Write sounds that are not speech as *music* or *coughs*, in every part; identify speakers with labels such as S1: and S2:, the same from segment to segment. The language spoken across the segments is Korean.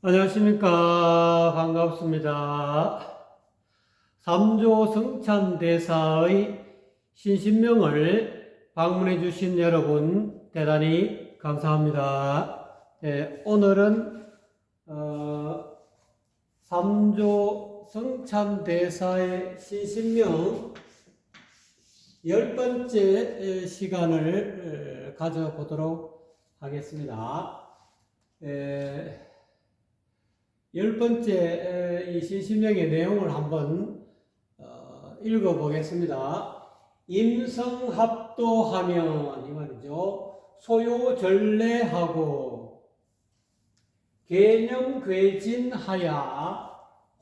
S1: 안녕하십니까. 반갑습니다. 삼조 성찬대사의 신신명을 방문해 주신 여러분 대단히 감사합니다. 예, 오늘은 어, 삼조 성찬대사의 신신명 열 번째 시간을 어, 가져보도록 하겠습니다. 에, 열 번째 에, 이 신신명의 내용을 한번 어, 읽어보겠습니다. 임성합도하면 이 말이죠. 소요전례하고 개념괴진하야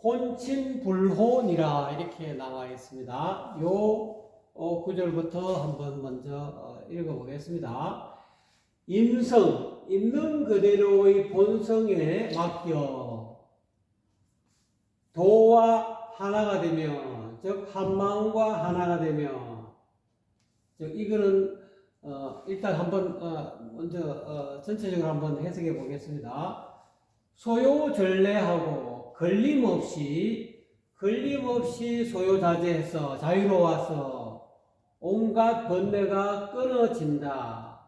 S1: 혼침불혼이라 이렇게 나와 있습니다. 요 어, 구절부터 한번 먼저 어, 읽어보겠습니다. 임성, 있는 그대로의 본성에 맡겨 도와 하나가 되며, 즉 한 마음과 하나가 되며, 즉 이거는 어, 일단 한번 어, 먼저 어, 전체적으로 한번 해석해 보겠습니다. 소요 전례하고 걸림없이 걸림없이 소요자재해서 자유로워서 온갖 번뇌가 끊어진다.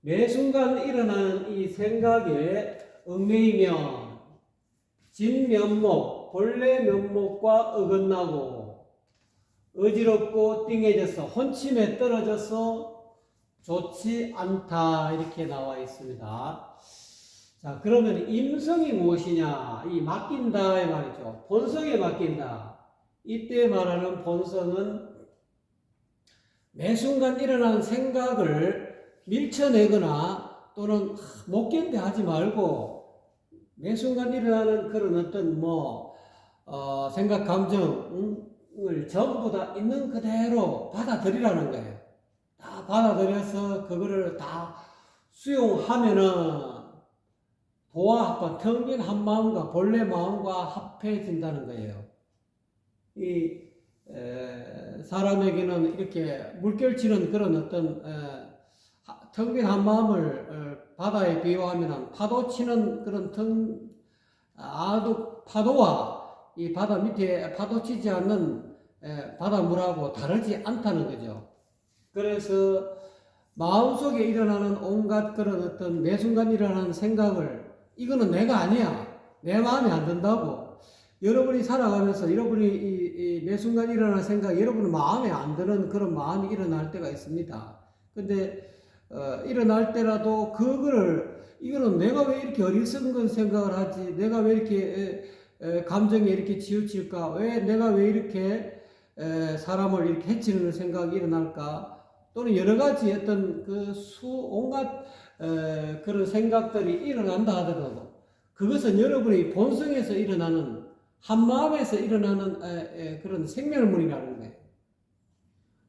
S1: 매 순간 일어나는 이 생각에 얽매이면 진면목, 본래 면목과 어긋나고 어지럽고 띵해져서 혼침에 떨어져서 좋지 않다 이렇게 나와 있습니다. 자 그러면 임성이 무엇이냐? 이 맡긴다의 말이죠. 본성에 맡긴다. 이때 말하는 본성은 매 순간 일어나는 생각을 밀쳐내거나 또는 못 견뎌 하지 말고 매 순간 일어나는 그런 어떤 뭐 어, 생각 감정을 전부 다 있는 그대로 받아들이라는 거예요. 다 받아들여서 그거를 다 수용하면은 도와 합한 텅빈 한 마음과 본래 마음과 합해진다는 거예요. 이 에, 사람에게는 이렇게 물결치는 그런 어떤 텅빈 한 마음을 어, 바다에 비유하면 파도 치는 그런 텅 아도 파도와 이 바다 밑에 파도 치지 않는 에, 바닷물하고 다르지 않다는 거죠. 그래서 마음속에 일어나는 온갖 그런 어떤 매 순간 일어나는 생각을 이거는 내가 아니야. 내 마음에 안 든다고. 여러분이 살아가면서 여러분이 이, 이, 매 순간 일어나는 생각, 여러분 마음에 안 드는 그런 마음이 일어날 때가 있습니다. 근데 어, 일어날 때라도 그거를 이거는 내가 왜 이렇게 어리석은 생각을 하지? 내가 왜 이렇게 감정에 이렇게 치우칠까? 왜 내가 왜 이렇게 에, 사람을 이렇게 해치는 생각이 일어날까? 또는 여러 가지 어떤 그 수 온갖 에, 그런 생각들이 일어난다 하더라도 그것은 여러분의 본성에서 일어나는 한 마음에서 일어나는 그런 생멸물이라는 거예요.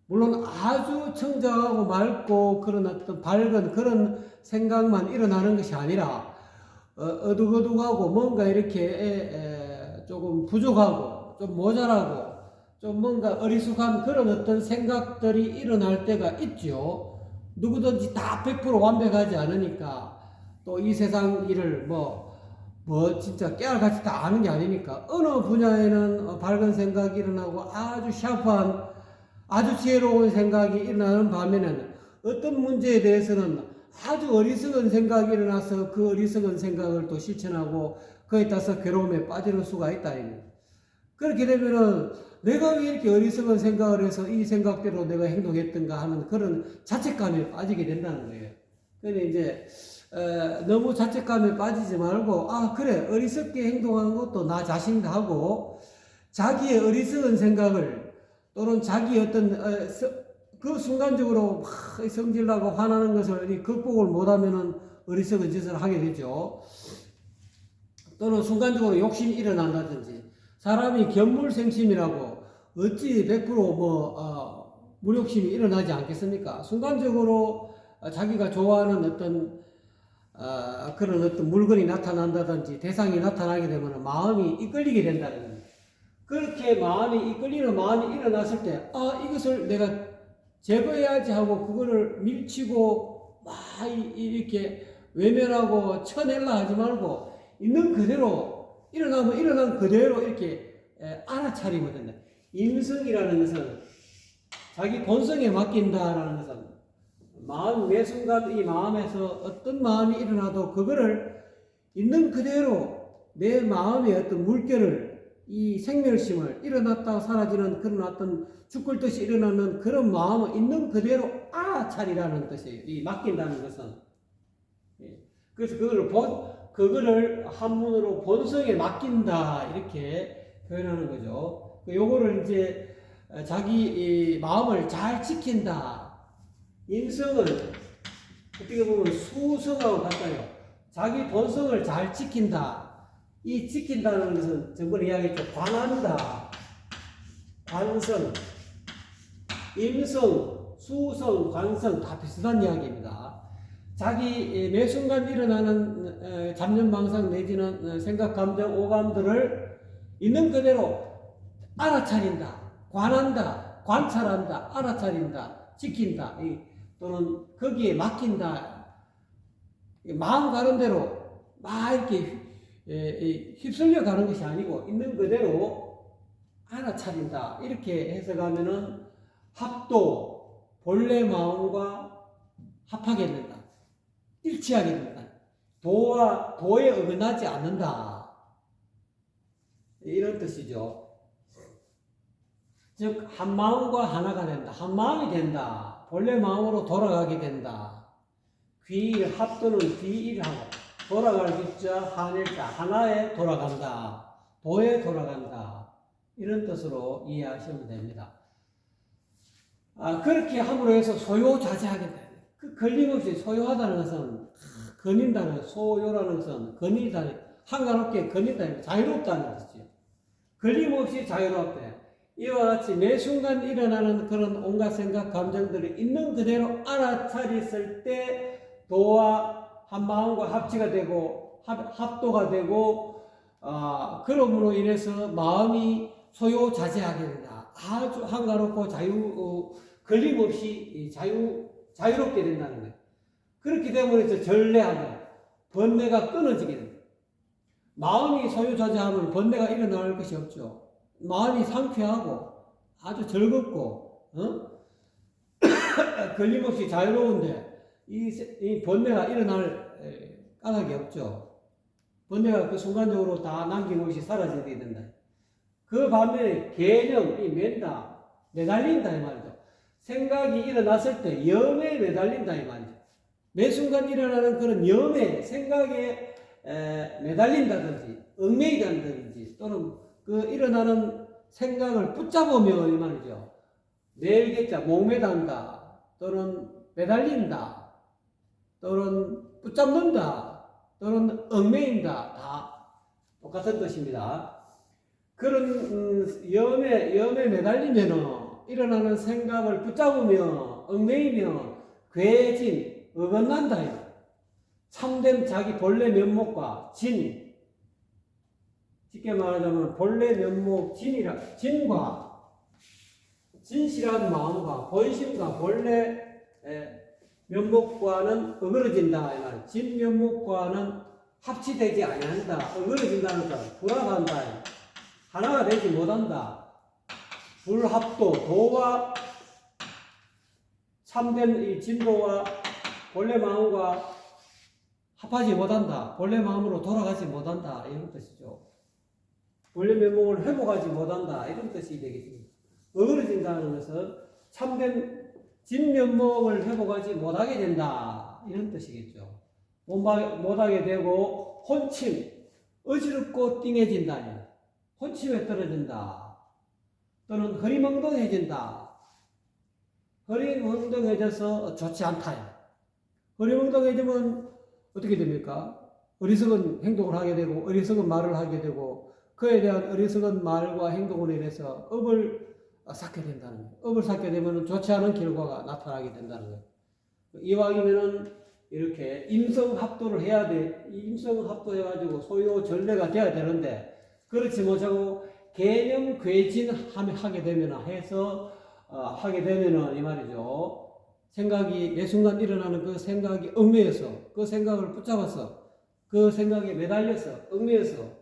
S1: 물론 아주 청정하고 맑고 그런 어떤 밝은 그런 생각만 일어나는 것이 아니라 어, 어둑어둑하고 뭔가 이렇게 조금 부족하고 좀 모자라고 좀 뭔가 어리숙한 그런 어떤 생각들이 일어날 때가 있죠. 누구든지 다 100% 완벽하지 않으니까 또 이 세상 일을 뭐, 뭐 진짜 깨알같이 다 아는 게 아니니까 어느 분야에는 어, 밝은 생각이 일어나고 아주 샤프한 아주 지혜로운 생각이 일어나는 반면에는 어떤 문제에 대해서는 아주 어리석은 생각이 일어나서 그 어리석은 생각을 또 실천하고 그에 따라서 괴로움에 빠지는 수가 있다. 그렇게 되면은 내가 왜 이렇게 어리석은 생각을 해서 이 생각대로 내가 행동했던가 하는 그런 자책감에 빠지게 된다는 거예요. 근데 이제 에, 너무 자책감에 빠지지 말고 아 그래 어리석게 행동하는 것도 나 자신도 하고 자기의 어리석은 생각을 또는 자기 어떤 어, 서, 그 순간적으로 막 성질나고 화나는 것을 극복을 못하면은 어리석은 짓을 하게 되죠. 또는 순간적으로 욕심이 일어난다든지 사람이 견물생심이라고 어찌 100%뭐 어, 무욕심이 일어나지 않겠습니까? 순간적으로 자기가 좋아하는 어떤 어, 그런 어떤 물건이 나타난다든지 대상이 나타나게 되면 마음이 이끌리게 겁니다. 그렇게 마음이 이끌리는 마음이 일어났을 때, 아, 이것을 내가 제거해야지 하고 그거를 밀치고 막 이렇게 외면하고 쳐낼라 하지 말고 있는 그대로 일어나면 일어난 그대로 이렇게 된다. 임성이라는 것은 자기 본성에 맡긴다라는 것은 마음 매 순간 이 마음에서 어떤 마음이 일어나도 그거를 있는 그대로 내 마음의 어떤 물결을 이 생멸심을 일어났다 사라지는 그런 어떤 죽을 듯이 일어나는 그런 마음을 있는 그대로 알아차리라는 뜻이에요. 이 맡긴다는 것은. 예. 그래서 그거를 본, 그거를 한문으로 본성에 맡긴다 이렇게 표현하는 거죠. 그 요거를 이제 자기 이 마음을 잘 지킨다. 인성은 어떻게 보면 수성하고 같아요. 자기 본성을 잘 지킨다. 이 지킨다는 것은 저번에 이야기했죠. 관한다. 관성. 임성, 수성, 관성 다 비슷한 이야기입니다. 자기 매 순간 일어나는 어, 잡념망상 내지는 어, 생각, 감정, 오감들을 있는 그대로 알아차린다, 관한다, 관찰한다, 알아차린다, 지킨다, 이, 또는 거기에 맡긴다. 이 마음 가는 대로 막 이렇게 에, 이 휩쓸려 가는 것이 아니고 있는 그대로 알아차린다. 이렇게 해석하면은 합도 본래 마음과 된다. 일치하게 된다. 도와 도에 어긋나지 않는다. 이런 뜻이죠. 즉, 한 마음과 하나가 된다. 한 마음이 된다. 본래 마음으로 돌아가게 된다. 귀일, 합도는 귀일하고, 돌아갈 귀자, 한일자, 하나에 돌아간다. 도에 돌아간다. 이런 뜻으로 이해하시면 됩니다. 아, 그렇게 함으로 해서 소요자제하게 돼. 그 걸림없이 소요하다는 것은 거닌다는 소요라는 것은 거닐다는 한가롭게 거닌다는 자유롭다는 뜻이죠. 걸림없이 자유롭대. 이와 같이 매 순간 일어나는 그런 온갖 생각, 감정들이 있는 그대로 알아차렸을 때 도와 한 마음과 합치가 되고 합, 합도가 되고 아, 그러므로 인해서 마음이 소요자제하게 된다. 아주 한가롭고 자유 어, 걸림없이 자유 자유롭게 된다는 거예요. 그렇기 때문에 전례하면 번뇌가 끊어지게 됩니다. 마음이 소유자제하면 번뇌가 일어날 것이 없죠. 마음이 상쾌하고 아주 즐겁고 어? *coughs* 걸림없이 자유로운데 이, 이 번뇌가 일어날 에, 까닭이 없죠. 번뇌가 그 순간적으로 다 남김없이 사라지게 된다. 그 반면에 개념, 이 맨다, 매달린다 이 말이죠. 생각이 일어났을 때 염에 매달린다 이 말이죠. 매 순간 일어나는 그런 염에 생각에 에, 매달린다든지 얽매이다든지 또는 그 일어나는 생각을 붙잡으면 이 말이죠. 매일겠자 목매단다 또는 매달린다 또는 붙잡는다 또는 얽매인다 다 똑같은 뜻입니다. 그런 음, 염에 염에 매달리면은 일어나는 생각을 붙잡으며 얽매이며 괴진 어긋난다. 참된 자기 본래 면목과 진 쉽게 말하자면 본래 면목 진이라 진과 진실한 마음과 본심과 본래 에, 면목과는 어그러진다 이 말. 진 면목과는 합치되지 아니한다. 어그러진다는 것, 불합한다. 하나가 되지 못한다. 불합도 도와 참된 이 진도와 본래 마음과 합하지 못한다. 본래 마음으로 돌아가지 못한다. 이런 뜻이죠. 본래 면목을 회복하지 못한다. 이런 뜻이 되겠습니다. 어그러진다는 것은 참된 진면목을 회복하지 못하게 된다. 이런 뜻이겠죠. 못하게 되고 혼침, 어지럽고 띵해진다. 혼침에 떨어진다. 또는 허리멍덩해진다. 허리멍덩해져서 좋지 않다. 허리멍덩해지면 어떻게 됩니까? 어리석은 행동을 하게 되고 어리석은 말을 하게 되고 그에 대한 어리석은 말과 행동으로 인해서 업을 쌓게 된다는 거예요. 업을 쌓게 되면 좋지 않은 결과가 나타나게 된다는 거예요. 이왕이면은 이렇게 임성합도를 해야 돼. 임성합도해가지고 소요 전례가 돼야 되는데 그렇지 못하고 개념 괴진 하게 되면 해서 어, 하게 되면은 이 말이죠. 생각이 매 순간 일어나는 그 생각이 얽매여서 그 생각을 붙잡아서 그 생각에 매달려서 얽매여서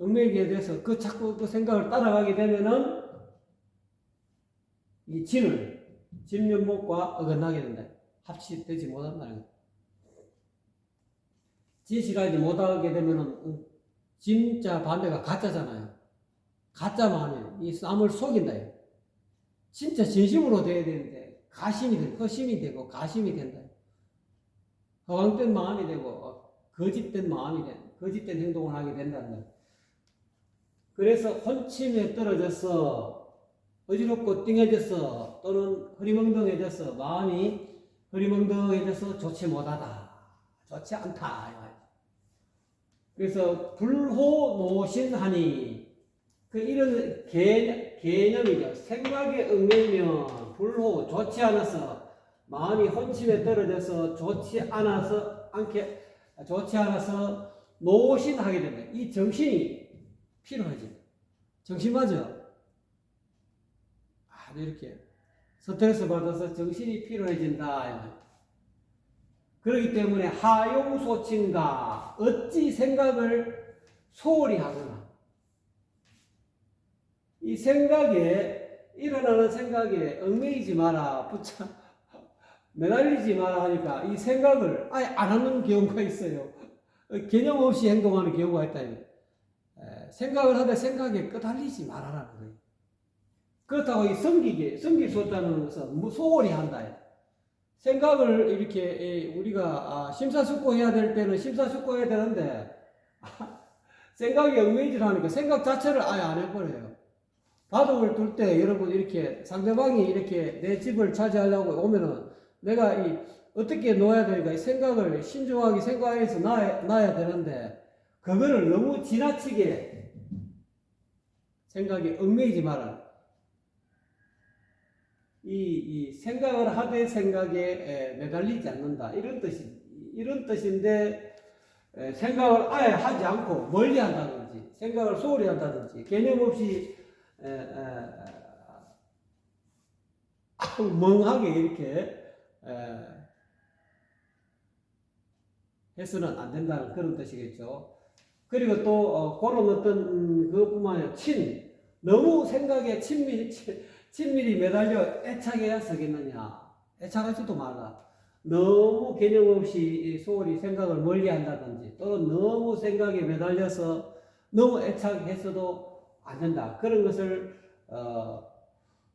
S1: 얽매이게 돼서 그 자꾸 그 생각을 따라가게 되면은 이 진을 진면목과 어긋나게 된다. 합치되지 못한다는 거. 진실하지 못하게 되면은 음, 진짜 반대가 가짜잖아요. 가짜 마음이에요. 이 쌈을 속인다. 진짜 진심으로 돼야 되는데 가심이 되고 허심이 되고 가심이 된다. 허황된 마음이 되고 어, 거짓된 마음이 된 거짓된 행동을 하게 된다는 거예요. 그래서 혼침에 떨어져서 어지럽고 띵해져서 또는 흐리멍덩해져서 마음이 흐리멍덩해져서 좋지 못하다. 좋지 않다. 그래서 불호노신하니 그 이런 개, 개념이죠. 생각에 얽매이면 불호 좋지 않아서 마음이 혼침에 떨어져서 좋지 않아서 않게 좋지 않아서 노신하게 된다. 이 정신이 필요하지. 정신 맞아. 아주 이렇게 스트레스 받아서 정신이 필요해진다. 그렇기 때문에 하용소친가 어찌 생각을 소홀히 하거나 이 생각에 일어나는 생각에 얽매이지 마라 붙여 매달리지 마라 하니까 이 생각을 아예 안 하는 경우가 있어요. 개념 없이 행동하는 경우가 있다. 에, 생각을 하되 생각에 끄달리지 말아라 그래요. 그렇다고 이 섬기게 섬길 수 없다는 것은 뭐 소홀히 한다. 생각을 이렇게 우리가 아, 심사숙고해야 될 때는 심사숙고해야 되는데 생각이 얽매이질 하니까 생각 자체를 아예 안 해버려요. 바둑을 둘 때 여러분 이렇게 상대방이 이렇게 내 집을 차지하려고 오면은 내가 이 어떻게 놓아야 이 생각을 신중하게 생각해서 놔야, 놔야 되는데 그거를 너무 지나치게 생각에 얽매이지 마라. 이, 이 생각을 하되 생각에 에, 매달리지 않는다. 이런 뜻이, 이런 뜻인데, 에, 생각을 아예 하지 않고 멀리 한다든지, 생각을 소홀히 한다든지, 개념 없이, 에, 에, 아주 멍하게 이렇게, 에, 해서는 안 된다는 그런 뜻이겠죠. 그리고 또, 어, 그런 어떤, 음, 그것뿐만 아니라 친, 너무 생각에 친밀, 친, 친밀히 매달려 애착해야 서겠느냐. 애착하지도 말라. 너무 개념 없이 소홀히 생각을 멀리 한다든지 또는 너무 생각에 매달려서 너무 애착했어도 안 된다. 그런 것을 어,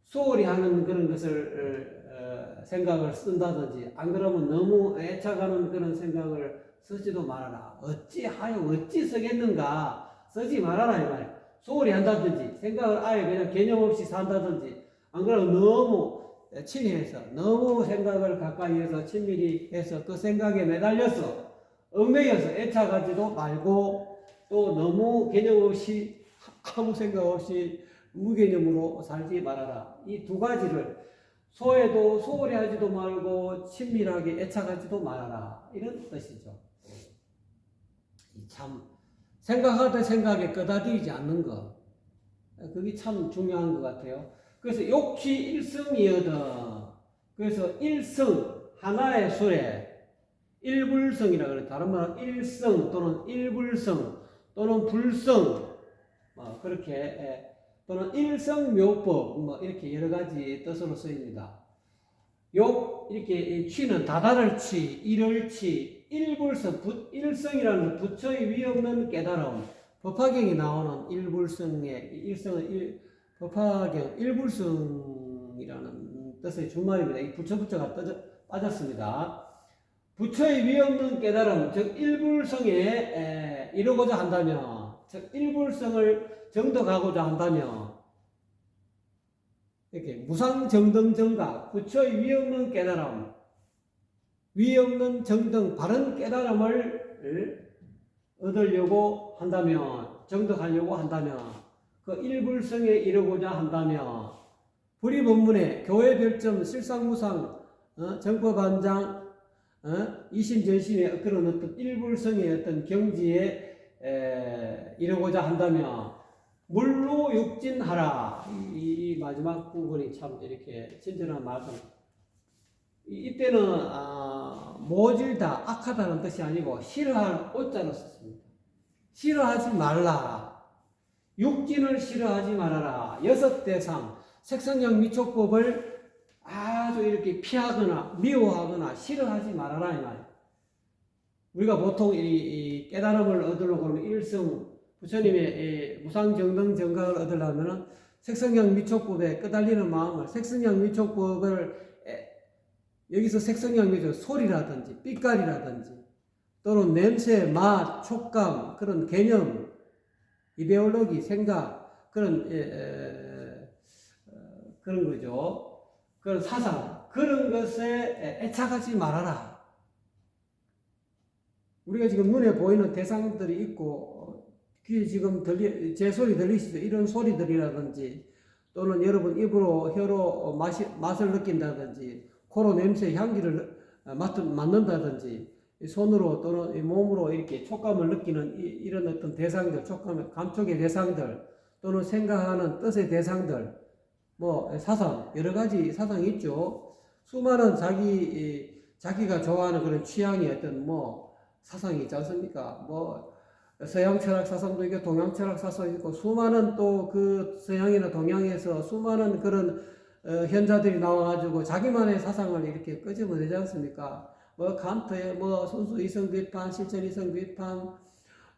S1: 소홀히 하는 그런 것을 어, 생각을 쓴다든지 안 그러면 너무 애착하는 그런 생각을 쓰지도 말아라. 어찌하여 어찌 쓰겠는가 쓰지 말아라 이 말이야. 소홀히 한다든지 생각을 아예 그냥 개념 없이 산다든지 안 그러면 너무 친해서 너무 생각을 가까이 해서 친밀히 해서 그 생각에 매달려서 얽매여서 애착하지도 말고 또 너무 개념 없이 아무 생각 없이 무개념으로 살지 말아라. 이 두 가지를 소에도 소홀히 하지도 말고 친밀하게 애착하지도 말아라. 이런 뜻이죠. 참 생각하되 생각에 끄다리지 않는 것. 그게 참 중요한 것 같아요. 그래서 욕취 일성이어다. 그래서 일성 하나의 술에 일불성이라 그래. 다른 말로 일성 또는 일불성 또는 불성 뭐 그렇게 예, 또는 일성묘법 뭐 이렇게 여러 가지 뜻으로 쓰입니다. 욕 이렇게 취는 다다를 취, 일을 취, 일불성, 부, 일성이라는 부처의 위 없는 깨달음, 법화경이 나오는 일불성의 일성은 일, 법화경 일불성이라는 뜻의 준말입니다. 이 부처 부처가 빠져, 빠졌습니다. 부처의 위 없는 깨달음, 즉 일불성에 에, 이루고자 한다면, 즉 일불성을 정덕하고자 한다면, 이렇게 무상정등 정각, 부처의 위 없는 깨달음, 위 없는 정등, 바른 깨달음을 얻으려고 한다면, 정덕하려고 한다면, 그 일불성에 이르고자 한다면, 불의본문에 교회 별점, 실상무상, 어, 정법반장, 어, 이심전심의 그런 어떤 일불성의 어떤 경지에 에, 이르고자 한다면, 물로 육진하라. 이, 이 마지막 부분이 참 이렇게 친절한 말씀. 이- 이때는 아, 모질다, 악하다는 뜻이 아니고 싫어할 옷자로 썼습니다. 싫어하지 말라. 육진을 싫어하지 말아라. 여섯 대상, 색성형 미촉법을 아주 이렇게 피하거나 미워하거나 싫어하지 말아라 이 말이에요. 우리가 보통 이, 이 깨달음을 얻으려고 하면 일성 부처님의 이 무상정등 정각을 얻으려면은 색성형 미촉법에 끄달리는 마음을 색성형 미촉법을 에, 여기서 색성형 미촉 소리라든지 빛깔이라든지 또는 냄새, 맛, 촉감 그런 개념 이데올로기 생각 그런 에, 에, 어, 그런 거죠. 그런 사상 그런 것에 애착하지 말아라. 우리가 지금 눈에 보이는 대상들이 있고 어, 귀에 지금 들리 제 소리 들리시죠? 이런 소리들이라든지 또는 여러분 입으로 혀로 어, 맛이, 맛을 느낀다든지 코로 냄새 향기를 어, 맡, 맡는다든지 이 손으로 또는 이 몸으로 이렇게 촉감을 느끼는 이, 이런 어떤 대상들 촉감 감촉의 대상들 또는 생각하는 뜻의 대상들 뭐 사상 여러 가지 사상이 있죠. 수많은 자기 이, 자기가 좋아하는 그런 취향의 어떤 뭐 사상이 있지 않습니까? 뭐 서양 철학 사상도 있고 동양 철학 사상도 있고 수많은 또 그 서양이나 동양에서 수많은 그런 어, 현자들이 나와가지고 자기만의 사상을 이렇게 끄집어내지 않습니까? 뭐 칸트의 뭐 순수 이성 비판, 실천 이성 비판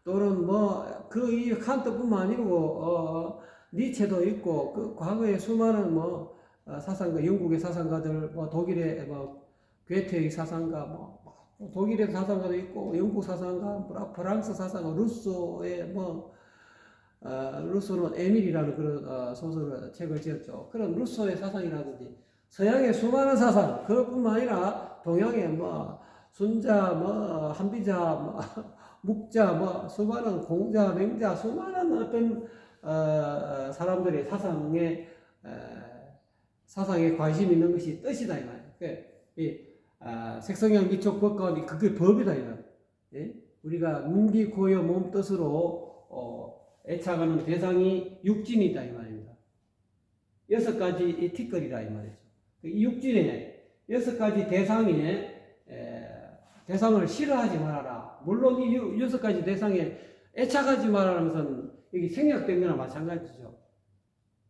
S1: 또는 뭐 그 이 칸트뿐만 아니고 어, 니체도 있고 그 과거에 수많은 뭐 어, 사상가 영국의 사상가들 뭐 독일의 뭐 괴테의 사상가 뭐뭐 독일의 사상가도 있고 영국 사상가 프랑스 사상가 루소의 뭐 어, 루소는 에밀이라는 그런 어, 소설을 책을 지었죠. 그런 루소의 사상이라든지 서양의 수많은 사상 그것뿐만 아니라 동양의 뭐 순자 뭐 한비자 뭐 *laughs* 묵자 뭐 수많은 공자 맹자 수많은 어떤 어, 사람들의 사상에 에, 사상에 관심 있는 것이 뜻이다 이 말이에요. 그, 이 아, 색성형 미촉 법관이 그게 법이다 이. 예? 우리가 눈기 고여 몸 뜻으로 어, 애착하는 대상이 육진이다 이 말입니다. 여섯 가지 이 티끌이다 이 말이죠. 그이 육진에 여섯 가지 대상에 에, 대상을 싫어하지 말아라. 물론 이 유- 여섯 가지 대상에 애착하지 것은 여기 생략된 거나 마찬가지죠.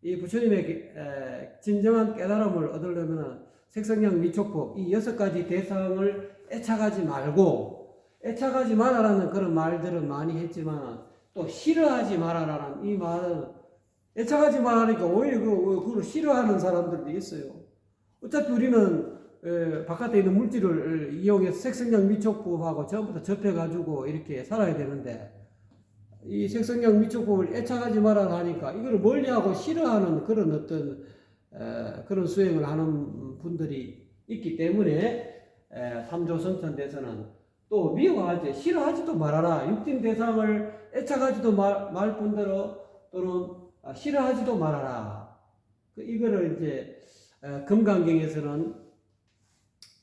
S1: 이 부처님의 에, 진정한 깨달음을 얻으려면 색성형 미촉법 이 여섯 가지 대상을 애착하지 말고 애착하지 말아라는 그런 말들은 많이 했지만 또 싫어하지 말아라는 이 말은 애착하지 말라니까 오히려 그, 그걸 싫어하는 사람들도 있어요. 어차피 우리는 에, 바깥에 있는 물질을 이용해서 색성형 미촉법하고 전부 다 접해가지고 이렇게 살아야 되는데 이 색성형 미촉법을 애착하지 말아라 하니까 이거를 멀리하고 싫어하는 그런 어떤 에, 그런 수행을 하는 분들이 있기 때문에 에, 삼조 선천대에서는 또 미워하지 싫어하지도 말아라. 육진 대상을 애착하지도 말, 말 뿐더러 또는 아, 싫어하지도 말아라. 그 이거를 이제 에, 금강경에서는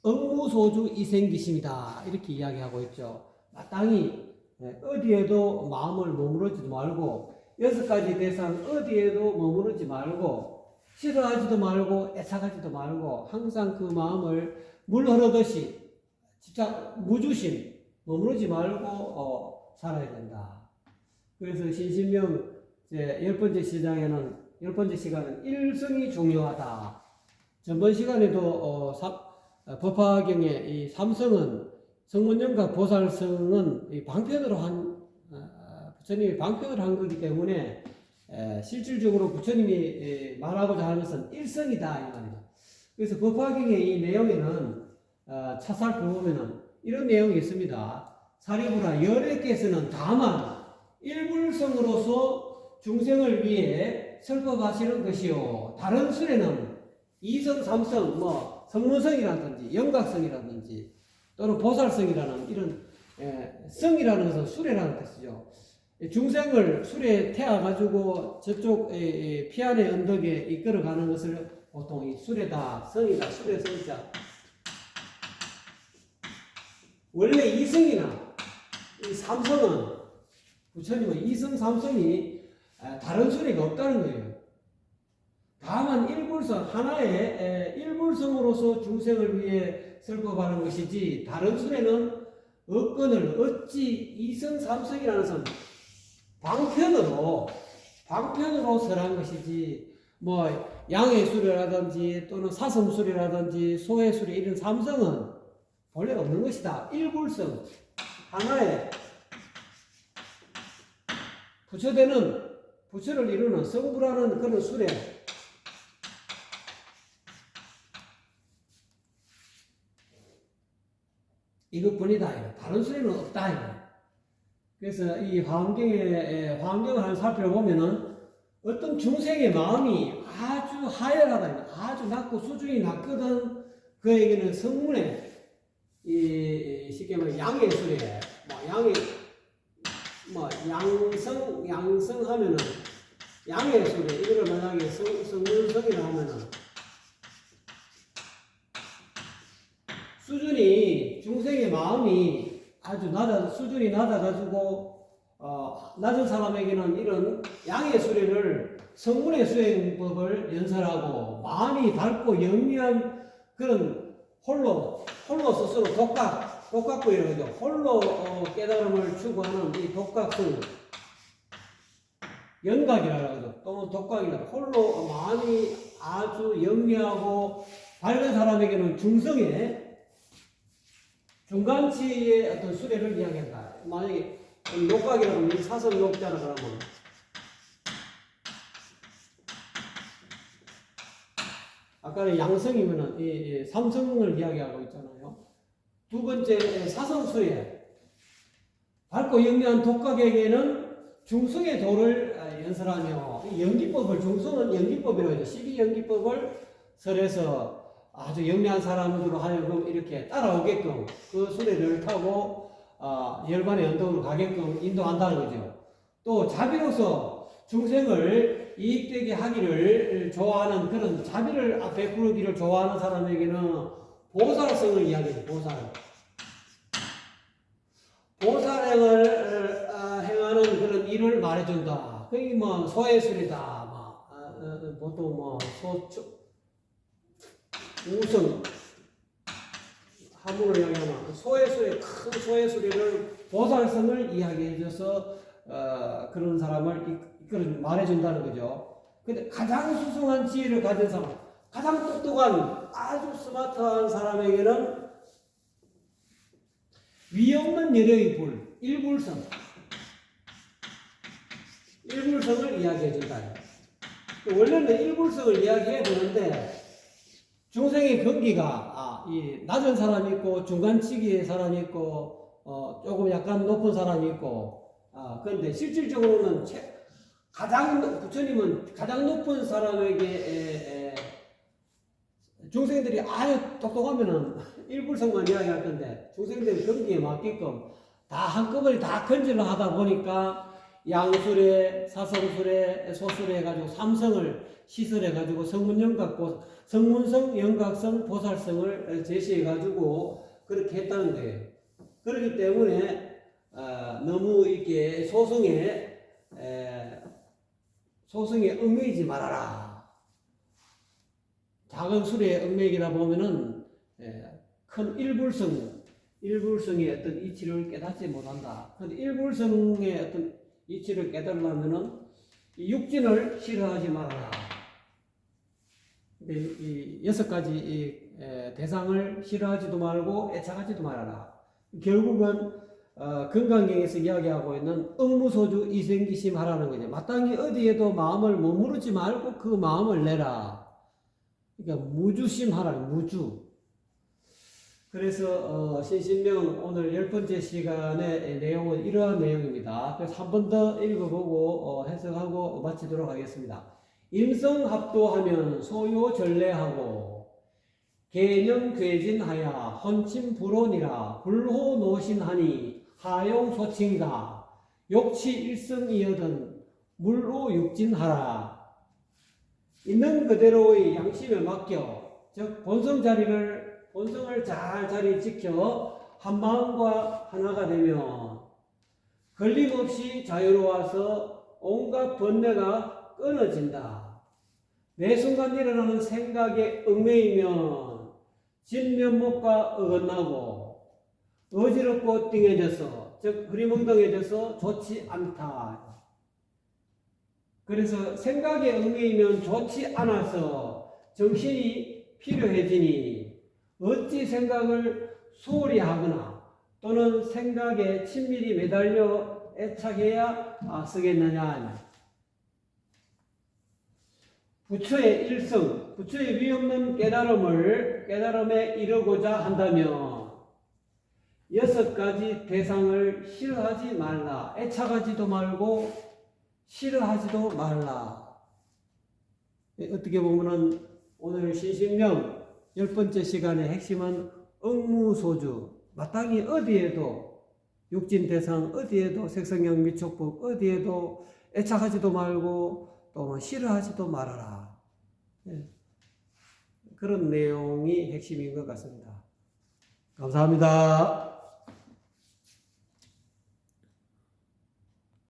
S1: 억무소주 이생기심이다. 이렇게 이야기하고 있죠. 마땅히 에, 어디에도 마음을 머무르지 말고 여섯 가지 대상 어디에도 머무르지 말고 싫어하지도 말고 애착하지도 말고 항상 그 마음을 물 흐르듯이 진짜 무주심 머무르지 말고 어, 살아야 된다. 그래서 신신명 제열 번째 시장에는 열 번째 시간은 일성이 중요하다. 전번 시간에도 어, 사, 어, 법화경의 이 삼성은 성문영과 보살성은 이 방편으로 한 어, 부처님이 방편으로 한 거기 때문에 에, 실질적으로 부처님이 에, 말하고자 하는 것은 일성이다 이 말이죠. 그래서 법화경의 이 내용에는 어, 차살 보면은 이런 내용이 있습니다. 사리부라 열애께서는 다만 일불성으로서 중생을 위해 설법하시는 것이요. 다른 술에는 이성, 삼성, 뭐 성문성이라든지 영각성이라든지 또는 보살성이라는 이런 에, 성이라는 것은 수레라는 뜻이죠. 중생을 술에 태워가지고 저쪽 피안의 언덕에 이끌어가는 것을 보통 이 수레다, 성이다, 수레 성자. 원래 이성이나 이 삼성은 부처님은 이성 삼성이 아, 다른 수레가 없다는 거예요. 다만 일불성 하나의 에, 일불성으로서 중생을 위해 설법하는 것이지 다른 술에는 업건을 어찌 이성 삼성이라는 선 방편으로 방편으로 설한 것이지 뭐 양의 술이라든지 또는 사슴 술이라든지 소의 술이 이런 삼성은 원래 없는 것이다. 일불성 하나의 부처되는 부처를 이루는 성부라는 그런 술에 이것뿐이다. 다른 술에는 없다. 그래서 이 화엄경의 화엄경을 한번 살펴보면은 어떤 중생의 마음이 아주 하열하다. 아주 낮고 수준이 낮거든. 그에게는 성문에 이 쉽게 말해 양의 술에 뭐 양의 뭐 양성 양성하면은 양의 술에 이거를 만약에 성 성문성이라 하면은 수준이 중생의 마음이 아주 낮아 수준이 낮아가지고 어, 낮은 사람에게는 이런 양의 수련을 성문의 수행법을 연설하고 마음이 밝고 영리한 그런 홀로 홀로 스스로 독각 독각고 이런 거죠. 홀로 어, 깨달음을 추구하는 이 독각성 연각이라고 하죠. 또는 독각이라. 홀로 마음이 아주 영리하고 밝은 사람에게는 중성의 중간치의 어떤 수레를 이야기한다. 만약에 녹각이라고 하면 이 사선 녹자라 그러면 아까는 양성이면은 이, 이 삼성을 이야기하고 있잖아요. 두 번째 사선 수레 밝고 영리한 독각에게는 중성의 도를 아, 연설하며 이 연기법을 중성은 연기법이라고 하죠. 12연기법을 설해서 아주 영리한 사람으로 하여금 이렇게 따라오게끔 그 수레를 타고 아, 열반의 언덕으로 가게끔 인도한다는 거죠. 또 자비로서 중생을 이익되게 하기를 좋아하는 그런 자비를 베푸기를 좋아하는 사람에게는 보살성을 이야기해요. 보살. 보살행을 어, 행하는 그런 일을 말해준다. 그게 뭐 소예술이다. 뭐, 어, 어, 보통 뭐 소축 우선 함으로 이야기하면 소예술의 큰 소예술이를 보살성을 이야기해 줘서 어, 그런 사람을 이- 이끌어 말해준다는 거죠. 근데 가장 수승한 지혜를 가진 사람, 가장 똑똑한 아주 스마트한 사람에게는 위 없는 열의 불, 일불성, 일불성을 이야기해 준다. 원래는 일불성을 이야기해야 되는데 중생의 경기가 아, 이 낮은 사람이 있고 중간치기의 사람이 있고 어, 조금 약간 높은 사람이 있고 아, 그런데 실질적으로는 최, 가장 높- 부처님은 가장 높은 사람에게 에, 에, 중생들이 아주 똑똑하면은 *laughs* 일불성만 이야기할 건데 중생들이 경기에 맞게끔 다 한꺼번에 다 건질을 하다 보니까 양술에 사성술에 소술에 해가지고 삼성을 시설해가지고 성문영각 성문성 영각성 보살성을 제시해가지고 그렇게 했다는 거예요. 그렇기 때문에 어, 너무 이렇게 소승에 에, 소승에 얽매이지 말아라. 작은 술에 얽매이다 보면은 에, 큰 일불성 일불성의 어떤 이치를 깨닫지 못한다. 근데 일불성의 어떤 이치를 깨달으려면은 이 육진을 싫어하지 말아라. 이, 이 여섯 가지 이, 에, 대상을 싫어하지도 말고 애착하지도 말아라. 결국은 어, 건강경에서 이야기하고 있는 응무소주 이생기심 하라는 거죠. 마땅히 어디에도 마음을 머무르지 말고 그 마음을 내라. 그러니까 무주심 하라는 무주. 그래서 어, 신신명 오늘 열 번째 시간의 내용은 이러한 내용입니다. 그래서 한 번 더 읽어보고 어, 해석하고 마치도록 하겠습니다. 임성합도하면 소요전례하고 개념괴진하야 헌침불온이라 불호노신하니 하용소친가 욕치일성이여든 물로육진하라 있는 그대로의 양심에 맡겨 즉 본성 자리를 본성을 잘 자리 지켜 한 마음과 하나가 되면 걸림없이 자유로워서 온갖 번뇌가 끊어진다. 매 순간 일어나는 생각에 얽매이면 진면목과 어긋나고 어지럽고 띵해져서 즉 흐리멍덩해져서 좋지 않다. 그래서 생각에 얽매이면 좋지 않아서 정신이 필요해지니 어찌 생각을 소홀히 하거나 또는 생각에 친밀히 매달려 애착해야 아, 쓰겠느냐. 부처의 일성, 부처의 위없는 깨달음을 깨달음에 이르고자 한다면 여섯 가지 대상을 싫어하지 말라. 애착하지도 말고 싫어하지도 말라. 예, 어떻게 보면은 오늘 신신명 열 번째 시간의 핵심은 응무소주. 마땅히 어디에도 육진 대상 어디에도 색성형 미촉법 어디에도 애착하지도 말고 또 싫어하지도 말아라. 예. 그런 내용이 핵심인 것 같습니다. 감사합니다.